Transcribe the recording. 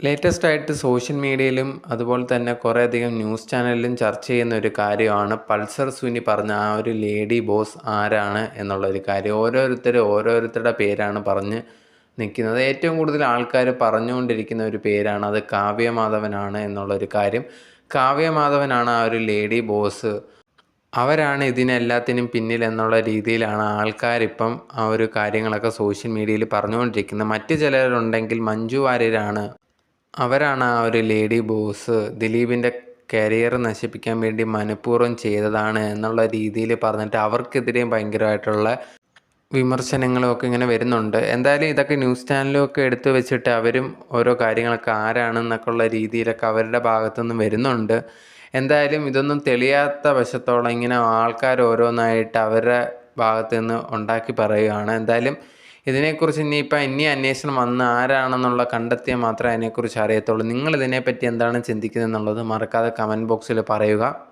Latest ആയിട്ട് social മീഡിയയിലും അതുപോലെ തന്നെ കുറേയധികം ന്യൂസ് ചാനലിലും ചർച്ച ചെയ്യുന്ന ഒരു കാര്യമാണ്. പൾസർ സുനി പറഞ്ഞ ആ ഒരു ലേഡി ബോസ് ആരാണ് എന്നുള്ളൊരു കാര്യം. ഓരോരുത്തർ ഓരോരുത്തരുടെ പേരാണ് പറഞ്ഞ് നിൽക്കുന്നത് ഏറ്റവും കൂടുതൽ ആൾക്കാർ പറഞ്ഞുകൊണ്ടിരിക്കുന്ന ഒരു പേരാണ് അത് കാവ്യമാധവനാണ് എന്നുള്ളൊരു കാര്യം. കാവ്യമാധവനാണ് ആ ഒരു ലേഡി ബോസ് അവരാണ് ഇതിനെല്ലാത്തിനും പിന്നിൽ എന്നുള്ള രീതിയിലാണ് ആൾക്കാരിപ്പം ആ ഒരു കാര്യങ്ങളൊക്കെ സോഷ്യൽ മീഡിയയിൽ പറഞ്ഞുകൊണ്ടിരിക്കുന്നത്. മറ്റു ചിലരുണ്ടെങ്കിൽ മഞ്ജു വാര്യരാണ് അവരാണ് ആ ഒരു ലേഡി ബോസ് ദിലീപിന്റെ കരിയർ നശിപ്പിക്കാൻ വേണ്ടി മനഃപൂർവം ചെയ്തതാണ് എന്നുള്ള രീതിയിൽ പറഞ്ഞിട്ട് അവർക്കെതിരെയും ഭയങ്കരമായിട്ടുള്ള വിമർശനങ്ങളും ഒക്കെ ഇങ്ങനെ വരുന്നുണ്ട്. എന്തായാലും ഇതൊക്കെ ന്യൂസ് ചാനലൊക്കെ എടുത്തു വെച്ചിട്ട് അവരും ഓരോ കാര്യങ്ങളൊക്കെ ആരാണെന്നൊക്കെ ഉള്ള രീതിയിലൊക്കെ അവരുടെ ഭാഗത്തുനിന്ന് വരുന്നുണ്ട്. എന്തായാലും ഇതൊന്നും തെളിയാത്ത വശത്തോളം ഇങ്ങനെ ആൾക്കാർ ഓരോന്നായിട്ട് അവരുടെ ഭാഗത്തു നിന്ന് ഉണ്ടാക്കി പറയുകയാണ്. എന്തായാലും ഇതിനെക്കുറിച്ച് ഇനിയിപ്പോൾ ഇനി അന്വേഷണം വന്ന് ആരാണെന്നുള്ള കണ്ടെത്തിയാൽ മാത്രമേ അതിനെക്കുറിച്ച് അറിയത്തുള്ളൂ. നിങ്ങൾ ഇതിനെപ്പറ്റി എന്താണ് ചിന്തിക്കുന്നത് എന്നുള്ളത് മറക്കാതെ കമന്റ് ബോക്സിൽ പറയുക.